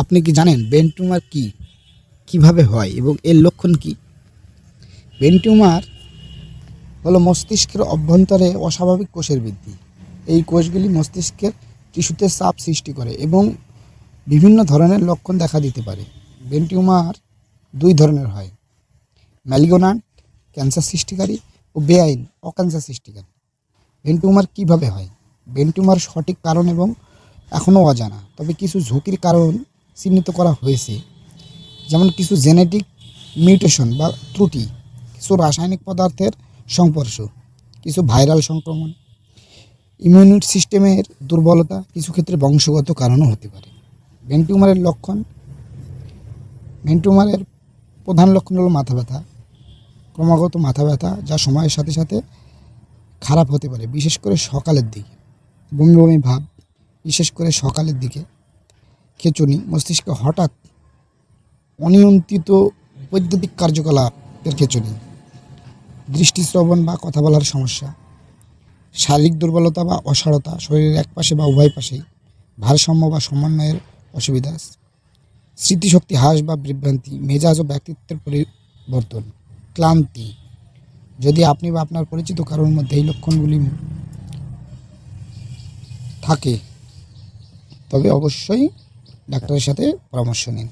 আপনি কি জানেন ব্রেন টিউমার কি? কীভাবে হয় এবং এর লক্ষণ কি? ব্রেন টিউমার হলো মস্তিষ্কের অভ্যন্তরে অস্বাভাবিক কোষের বৃদ্ধি। এই কোষগুলি মস্তিষ্কের টিস্যুতে চাপ সৃষ্টি করে এবং বিভিন্ন ধরনের লক্ষণ দেখা দিতে পারে। ব্রেন টিউমার দুই ধরনের হয় ম্যালিগোনান্ট ক্যান্সার সৃষ্টিকারী ও বেআইন অক্যান্সার সৃষ্টিকারী। ব্রেন টিউমার কীভাবে হয়? ব্রেন টিউমার সঠিক কারণ এবং এখনও অজানা, তবে কিছু ঝুঁকির কারণ চিহ্নিত করা হয়েছে। যেমন কিছু জেনেটিক মিউটেশন বা ত্রুটি, কিছু রাসায়নিক পদার্থের সংস্পর্শ কিছু ভাইরাল সংক্রমণ ইমিউনিট সিস্টেমের দুর্বলতা কিছু ক্ষেত্রে বংশগত কারণও হতে পারে। ব্রেন টিউমারের লক্ষণ ব্রেন টিউমারের প্রধান লক্ষণ হলো মাথা ব্যথা, ক্রমাগত মাথা ব্যথা যা সময়ের সাথে সাথে খারাপ হতে পারে, বিশেষ করে সকালের দিকে। বমি বমি ভাব, বিশেষ করে সকালের দিকে। খেচুনি মস্তিষ্কে হঠাৎ অনিয়ন্ত্রিত বৈদ্যুতিক কার্যকলাপের খেচুনি দৃষ্টিশ্রবণ বা কথা বলার সমস্যা, শারীরিক দুর্বলতা বা অসারতা, শরীরের এক পাশে বা উভয় পাশেই ভারসাম্য বা সমন্বয়ের অসুবিধা স্মৃতিশক্তি হ্রাস বা বিভ্রান্তি, মেজাজ ও ব্যক্তিত্বের পরিবর্তন, ক্লান্তি। যদি আপনি বা আপনার পরিচিত কারোর মধ্যে এই লক্ষণগুলি থাকে, তবে অবশ্যই ডাক্তারের সাথে পরামর্শ নিন।